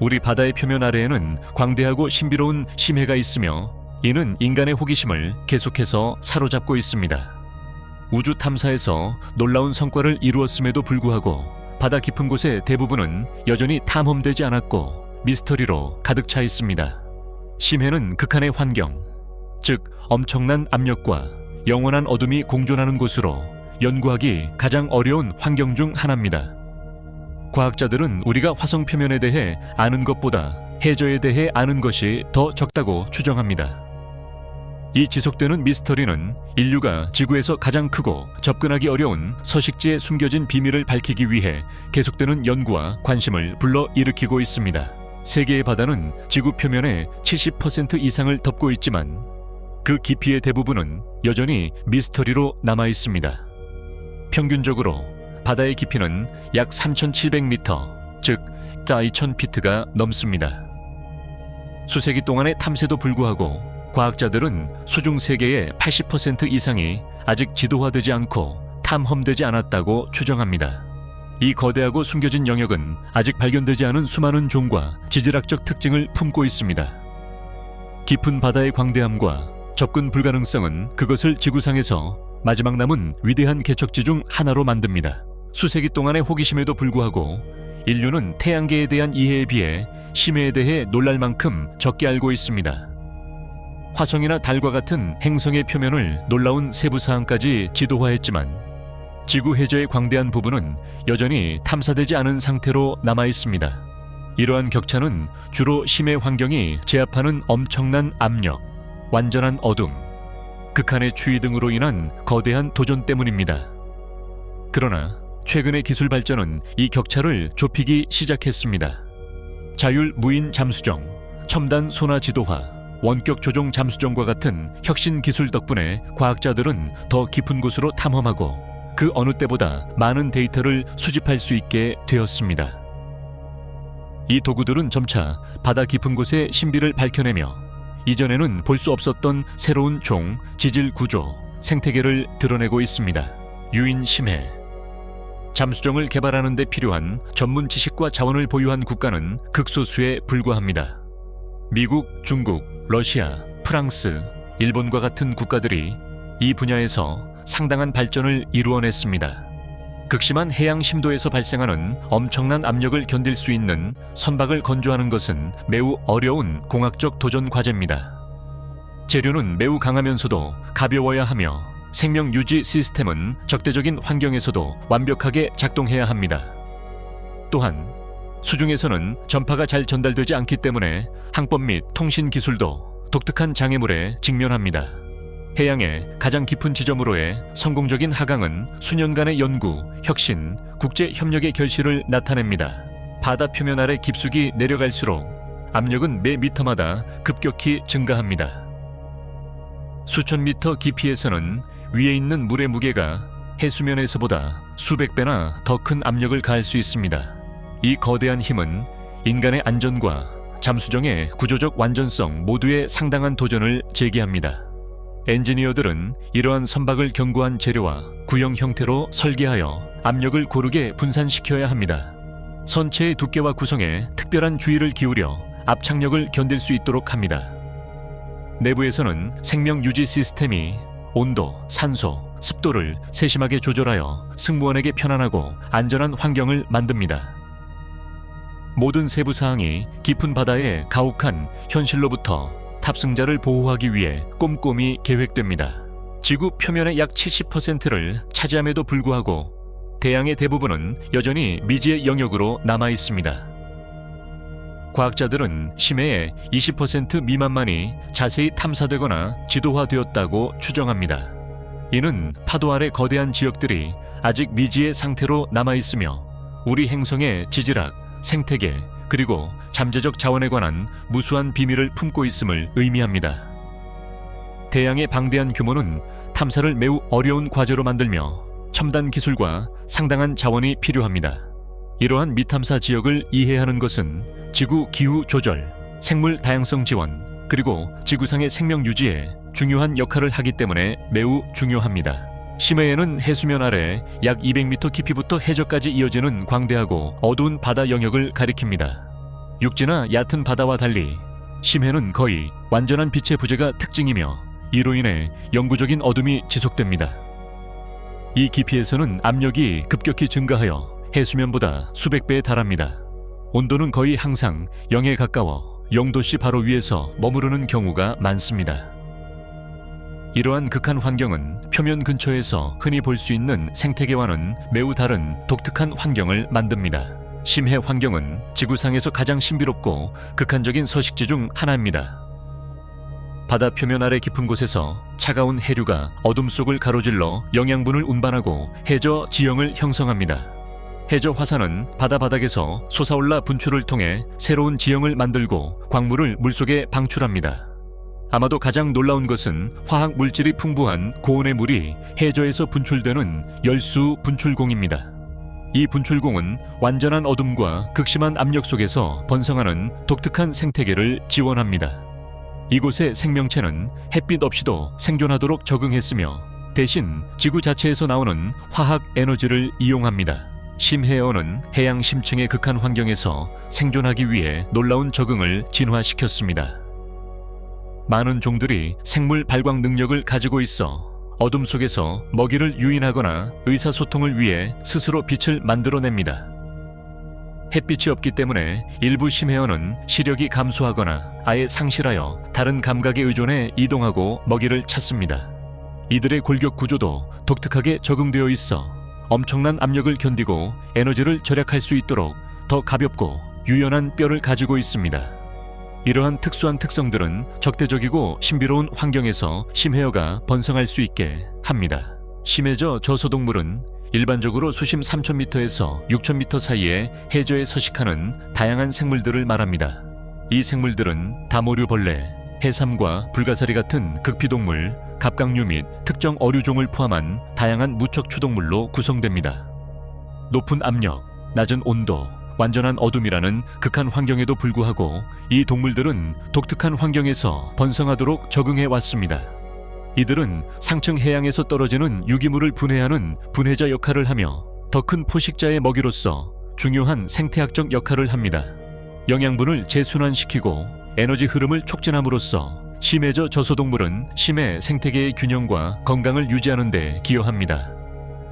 우리 바다의 표면 아래에는 광대하고 신비로운 심해가 있으며 이는 인간의 호기심을 계속해서 사로잡고 있습니다. 우주 탐사에서 놀라운 성과를 이루었음에도 불구하고 바다 깊은 곳의 대부분은 여전히 탐험되지 않았고 미스터리로 가득 차 있습니다. 심해는 극한의 환경, 즉 엄청난 압력과 영원한 어둠이 공존하는 곳으로 연구하기 가장 어려운 환경 중 하나입니다. 과학자들은 우리가 화성 표면에 대해 아는 것보다 해저에 대해 아는 것이 더 적다고 추정합니다. 이 지속되는 미스터리는 인류가 지구에서 가장 크고 접근하기 어려운 서식지에 숨겨진 비밀을 밝히기 위해 계속되는 연구와 관심을 불러 일으키고 있습니다. 세계의 바다는 지구 표면의 70% 이상을 덮고 있지만 그 깊이의 대부분은 여전히 미스터리로 남아 있습니다. 평균적으로 바다의 깊이는 약 3,700m, 즉 2,000피트가 넘습니다. 수세기 동안의 탐사도 불구하고 과학자들은 수중 세계의 80% 이상이 아직 지도화되지 않고 탐험되지 않았다고 추정합니다. 이 거대하고 숨겨진 영역은 아직 발견되지 않은 수많은 종과 지질학적 특징을 품고 있습니다. 깊은 바다의 광대함과 접근 불가능성은 그것을 지구상에서 마지막 남은 위대한 개척지 중 하나로 만듭니다. 수세기 동안의 호기심에도 불구하고 인류는 태양계에 대한 이해에 비해 심해에 대해 놀랄 만큼 적게 알고 있습니다. 화성이나 달과 같은 행성의 표면을 놀라운 세부 사항까지 지도화했지만 지구 해저의 광대한 부분은 여전히 탐사되지 않은 상태로 남아 있습니다. 이러한 격차는 주로 심해 환경이 제압하는 엄청난 압력, 완전한 어둠, 극한의 추위 등으로 인한 거대한 도전 때문입니다. 그러나 최근의 기술 발전은 이 격차를 좁히기 시작했습니다. 자율 무인 잠수정, 첨단 소나 지도화, 원격 조종 잠수정과 같은 혁신 기술 덕분에 과학자들은 더 깊은 곳으로 탐험하고 그 어느 때보다 많은 데이터를 수집할 수 있게 되었습니다. 이 도구들은 점차 바다 깊은 곳의 신비를 밝혀내며 이전에는 볼 수 없었던 새로운 종, 지질 구조, 생태계를 드러내고 있습니다. 유인 심해 잠수정을 개발하는 데 필요한 전문 지식과 자원을 보유한 국가는 극소수에 불과합니다. 미국, 중국, 러시아, 프랑스, 일본과 같은 국가들이 이 분야에서 상당한 발전을 이루어냈습니다. 극심한 해양 심도에서 발생하는 엄청난 압력을 견딜 수 있는 선박을 건조하는 것은 매우 어려운 공학적 도전 과제입니다. 재료는 매우 강하면서도 가벼워야 하며 생명 유지 시스템은 적대적인 환경에서도 완벽하게 작동해야 합니다. 또한 수중에서는 전파가 잘 전달되지 않기 때문에 항법 및 통신 기술도 독특한 장애물에 직면합니다. 해양의 가장 깊은 지점으로의 성공적인 하강은 수년간의 연구, 혁신, 국제 협력의 결실을 나타냅니다. 바다 표면 아래 깊숙이 내려갈수록 압력은 매 미터마다 급격히 증가합니다. 수천 미터 깊이에서는 위에 있는 물의 무게가 해수면에서보다 수백 배나 더 큰 압력을 가할 수 있습니다. 이 거대한 힘은 인간의 안전과 잠수정의 구조적 완전성 모두에 상당한 도전을 제기합니다. 엔지니어들은 이러한 선박을 견고한 재료와 구형 형태로 설계하여 압력을 고르게 분산시켜야 합니다. 선체의 두께와 구성에 특별한 주의를 기울여 압착력을 견딜 수 있도록 합니다. 내부에서는 생명 유지 시스템이 온도, 산소, 습도를 세심하게 조절하여 승무원에게 편안하고 안전한 환경을 만듭니다. 모든 세부 사항이 깊은 바다의 가혹한 현실로부터 탑승자를 보호하기 위해 꼼꼼히 계획됩니다. 지구 표면의 약 70%를 차지함에도 불구하고 대양의 대부분은 여전히 미지의 영역으로 남아 있습니다. 과학자들은 심해의 20% 미만만이 자세히 탐사되거나 지도화되었다고 추정합니다. 이는 파도 아래 거대한 지역들이 아직 미지의 상태로 남아 있으며 우리 행성의 지질학, 생태계, 그리고 잠재적 자원에 관한 무수한 비밀을 품고 있음을 의미합니다. 대양의 방대한 규모는 탐사를 매우 어려운 과제로 만들며 첨단 기술과 상당한 자원이 필요합니다. 이러한 미탐사 지역을 이해하는 것은 지구 기후 조절, 생물 다양성 지원, 그리고 지구상의 생명 유지에 중요한 역할을 하기 때문에 매우 중요합니다. 심해에는 해수면 아래 약 200m 깊이부터 해저까지 이어지는 광대하고 어두운 바다 영역을 가리킵니다. 육지나 얕은 바다와 달리 심해는 거의 완전한 빛의 부재가 특징이며 이로 인해 영구적인 어둠이 지속됩니다. 이 깊이에서는 압력이 급격히 증가하여 해수면보다 수백 배에 달합니다. 온도는 거의 항상 0에 가까워 0도씨 바로 위에서 머무르는 경우가 많습니다. 이러한 극한 환경은 표면 근처에서 흔히 볼 수 있는 생태계와는 매우 다른 독특한 환경을 만듭니다. 심해 환경은 지구상에서 가장 신비롭고 극한적인 서식지 중 하나입니다. 바다 표면 아래 깊은 곳에서 차가운 해류가 어둠 속을 가로질러 영양분을 운반하고 해저 지형을 형성합니다. 해저 화산은 바다 바닥에서 솟아올라 분출을 통해 새로운 지형을 만들고 광물을 물속에 방출합니다. 아마도 가장 놀라운 것은 화학 물질이 풍부한 고온의 물이 해저에서 분출되는 열수 분출공입니다. 이 분출공은 완전한 어둠과 극심한 압력 속에서 번성하는 독특한 생태계를 지원합니다. 이곳의 생명체는 햇빛 없이도 생존하도록 적응했으며 대신 지구 자체에서 나오는 화학 에너지를 이용합니다. 심해어는 해양 심층의 극한 환경에서 생존하기 위해 놀라운 적응을 진화시켰습니다. 많은 종들이 생물 발광 능력을 가지고 있어 어둠 속에서 먹이를 유인하거나 의사소통을 위해 스스로 빛을 만들어냅니다. 햇빛이 없기 때문에 일부 심해어는 시력이 감소하거나 아예 상실하여 다른 감각에 의존해 이동하고 먹이를 찾습니다. 이들의 골격 구조도 독특하게 적응되어 있어 엄청난 압력을 견디고 에너지를 절약할 수 있도록 더 가볍고 유연한 뼈를 가지고 있습니다. 이러한 특수한 특성들은 적대적이고 신비로운 환경에서 심해어가 번성할 수 있게 합니다. 심해저 저소동물은 일반적으로 수심 3,000m에서 6,000m 사이에 해저에 서식하는 다양한 생물들을 말합니다. 이 생물들은 다모류 벌레, 해삼과 불가사리 같은 극피동물, 갑각류 및 특정 어류종을 포함한 다양한 무척 추동물로 구성됩니다. 높은 압력, 낮은 온도, 완전한 어둠이라는 극한 환경에도 불구하고 이 동물들은 독특한 환경에서 번성하도록 적응해 왔습니다. 이들은 상층 해양에서 떨어지는 유기물을 분해하는 분해자 역할을 하며 더 큰 포식자의 먹이로서 중요한 생태학적 역할을 합니다. 영양분을 재순환시키고 에너지 흐름을 촉진함으로써 심해저 저소동물은 심해 생태계의 균형과 건강을 유지하는 데 기여합니다.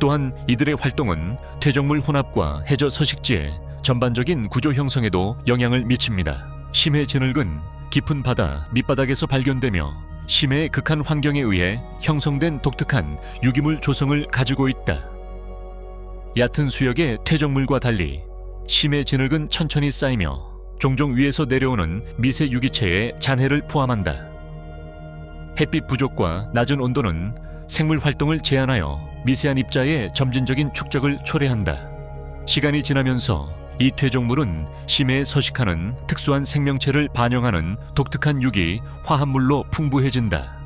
또한 이들의 활동은 퇴적물 혼합과 해저 서식지의 전반적인 구조 형성에도 영향을 미칩니다. 심해 진흙은 깊은 바다 밑바닥에서 발견되며 심해의 극한 환경에 의해 형성된 독특한 유기물 조성을 가지고 있다. 얕은 수역의 퇴적물과 달리 심해 진흙은 천천히 쌓이며 종종 위에서 내려오는 미세 유기체의 잔해를 포함한다. 햇빛 부족과 낮은 온도는 생물 활동을 제한하여 미세한 입자의 점진적인 축적을 초래한다. 시간이 지나면서 이 퇴적물은 심해에 서식하는 특수한 생명체를 반영하는 독특한 유기 화합물로 풍부해진다.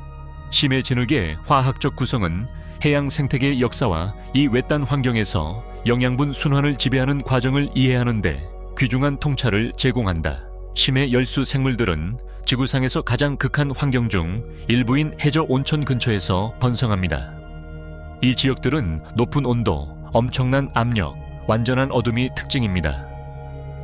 심해 진흙의 화학적 구성은 해양 생태계의 역사와 이 외딴 환경에서 영양분 순환을 지배하는 과정을 이해하는데 귀중한 통찰을 제공한다. 심해 열수 생물들은 지구상에서 가장 극한 환경 중 일부인 해저 온천 근처에서 번성합니다. 이 지역들은 높은 온도, 엄청난 압력, 완전한 어둠이 특징입니다.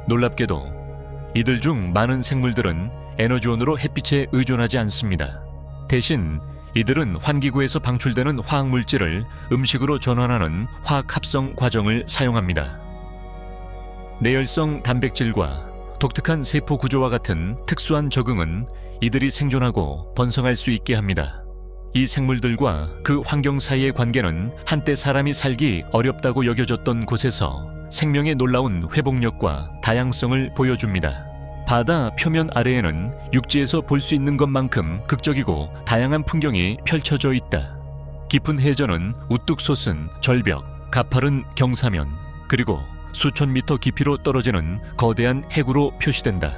놀랍게도 이들 중 많은 생물들은 에너지원으로 햇빛에 의존하지 않습니다. 대신 이들은 환기구에서 방출되는 화학 물질을 음식으로 전환하는 화학 합성 과정을 사용합니다. 내열성 단백질과 독특한 세포 구조와 같은 특수한 적응은 이들이 생존하고 번성할 수 있게 합니다. 이 생물들과 그 환경 사이의 관계는 한때 사람이 살기 어렵다고 여겨졌던 곳에서 생명의 놀라운 회복력과 다양성을 보여줍니다. 바다 표면 아래에는 육지에서 볼 수 있는 것만큼 극적이고 다양한 풍경이 펼쳐져 있다. 깊은 해저는 우뚝 솟은 절벽, 가파른 경사면, 그리고 수천 미터 깊이로 떨어지는 거대한 해구로 표시된다.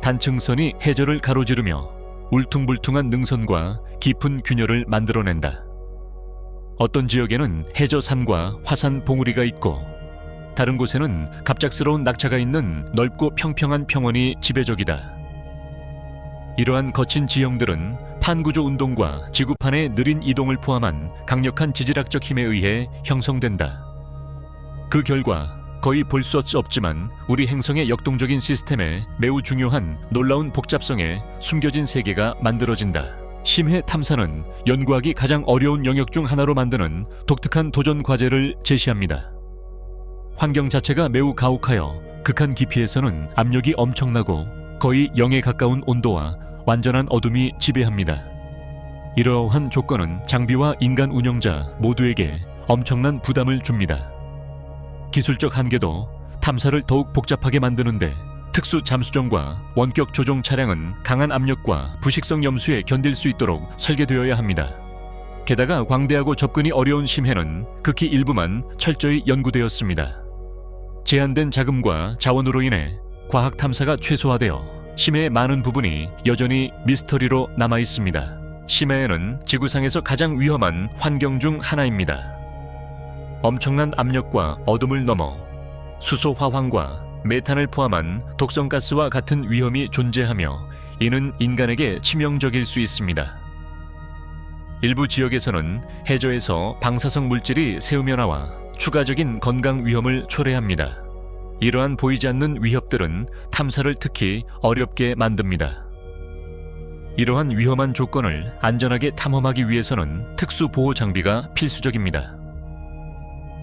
단층선이 해저를 가로지르며 울퉁불퉁한 능선과 깊은 균열을 만들어낸다. 어떤 지역에는 해저산과 화산 봉우리가 있고 다른 곳에는 갑작스러운 낙차가 있는 넓고 평평한 평원이 지배적이다. 이러한 거친 지형들은 판구조 운동과 지구판의 느린 이동을 포함한 강력한 지질학적 힘에 의해 형성된다. 그 결과 거의 볼 수 없지만 우리 행성의 역동적인 시스템에 매우 중요한 놀라운 복잡성의 숨겨진 세계가 만들어진다. 심해 탐사는 연구하기 가장 어려운 영역 중 하나로 만드는 독특한 도전 과제를 제시합니다. 환경 자체가 매우 가혹하여 극한 깊이에서는 압력이 엄청나고 거의 0에 가까운 온도와 완전한 어둠이 지배합니다. 이러한 조건은 장비와 인간 운영자 모두에게 엄청난 부담을 줍니다. 기술적 한계도 탐사를 더욱 복잡하게 만드는데 특수 잠수정과 원격 조종 차량은 강한 압력과 부식성 염수에 견딜 수 있도록 설계되어야 합니다. 게다가 광대하고 접근이 어려운 심해는 극히 일부만 철저히 연구되었습니다. 제한된 자금과 자원으로 인해 과학 탐사가 최소화되어 심해의 많은 부분이 여전히 미스터리로 남아 있습니다. 심해에는 지구상에서 가장 위험한 환경 중 하나입니다. 엄청난 압력과 어둠을 넘어 수소 화황과 메탄을 포함한 독성 가스와 같은 위험이 존재하며 이는 인간에게 치명적일 수 있습니다. 일부 지역에서는 해저에서 방사성 물질이 새우며 나와 추가적인 건강 위험을 초래합니다. 이러한 보이지 않는 위협들은 탐사를 특히 어렵게 만듭니다. 이러한 위험한 조건을 안전하게 탐험하기 위해서는 특수 보호 장비가 필수적입니다.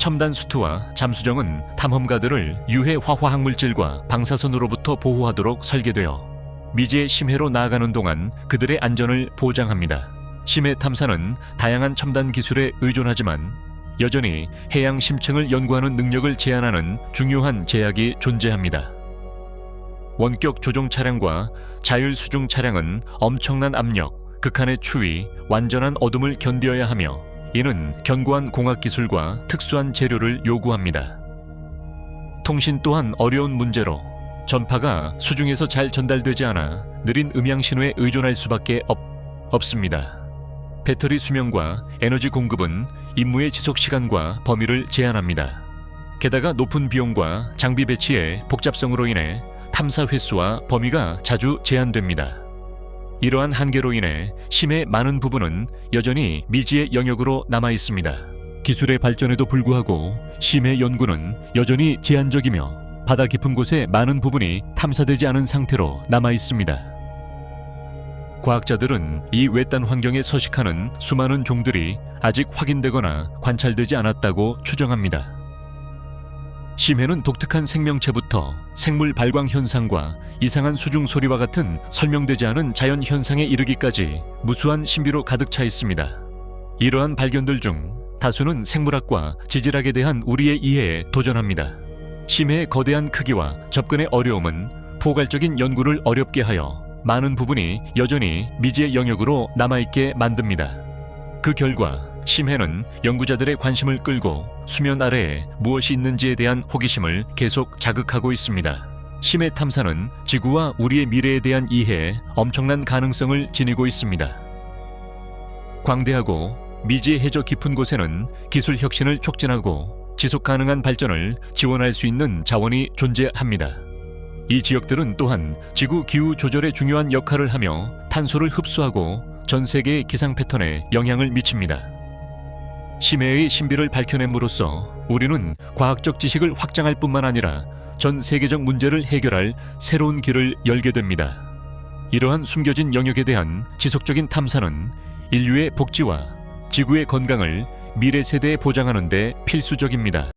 첨단 수트와 잠수정은 탐험가들을 유해 화화 학 물질과 방사선으로부터 보호하도록 설계되어 미지의 심해로 나아가는 동안 그들의 안전을 보장합니다. 심해 탐사는 다양한 첨단 기술에 의존하지만 여전히 해양 심층을 연구하는 능력을 제한하는 중요한 제약이 존재합니다. 원격 조종 차량과 자율 수중 차량은 엄청난 압력, 극한의 추위, 완전한 어둠을 견뎌야 하며 이는 견고한 공학 기술과 특수한 재료를 요구합니다. 통신 또한 어려운 문제로 전파가 수중에서 잘 전달되지 않아 느린 음향 신호에 의존할 수밖에 없, 없습니다. 배터리 수명과 에너지 공급은 임무의 지속 시간과 범위를 제한합니다. 게다가 높은 비용과 장비 배치의 복잡성으로 인해 탐사 횟수와 범위가 자주 제한됩니다. 이러한 한계로 인해 심의 많은 부분은 여전히 미지의 영역으로 남아 있습니다. 기술의 발전에도 불구하고 심의 연구는 여전히 제한적이며 바다 깊은 곳의 많은 부분이 탐사되지 않은 상태로 남아 있습니다. 과학자들은 이 외딴 환경에 서식하는 수많은 종들이 아직 확인되거나 관찰되지 않았다고 추정합니다. 심해는 독특한 생명체부터 생물 발광 현상과 이상한 수중 소리와 같은 설명되지 않은 자연 현상에 이르기까지 무수한 신비로 가득 차 있습니다. 이러한 발견들 중 다수는 생물학과 지질학에 대한 우리의 이해에 도전합니다. 심해의 거대한 크기와 접근의 어려움은 포괄적인 연구를 어렵게 하여 많은 부분이 여전히 미지의 영역으로 남아있게 만듭니다. 그 결과 심해는 연구자들의 관심을 끌고 수면 아래에 무엇이 있는지에 대한 호기심을 계속 자극하고 있습니다. 심해 탐사는 지구와 우리의 미래에 대한 이해에 엄청난 가능성을 지니고 있습니다. 광대하고 미지의 해저 깊은 곳에는 기술 혁신을 촉진하고 지속 가능한 발전을 지원할 수 있는 자원이 존재합니다. 이 지역들은 또한 지구 기후 조절에 중요한 역할을 하며 탄소를 흡수하고 전 세계의 기상 패턴에 영향을 미칩니다. 심해의 신비를 밝혀냄으로써 우리는 과학적 지식을 확장할 뿐만 아니라 전 세계적 문제를 해결할 새로운 길을 열게 됩니다. 이러한 숨겨진 영역에 대한 지속적인 탐사는 인류의 복지와 지구의 건강을 미래 세대에 보장하는 데 필수적입니다.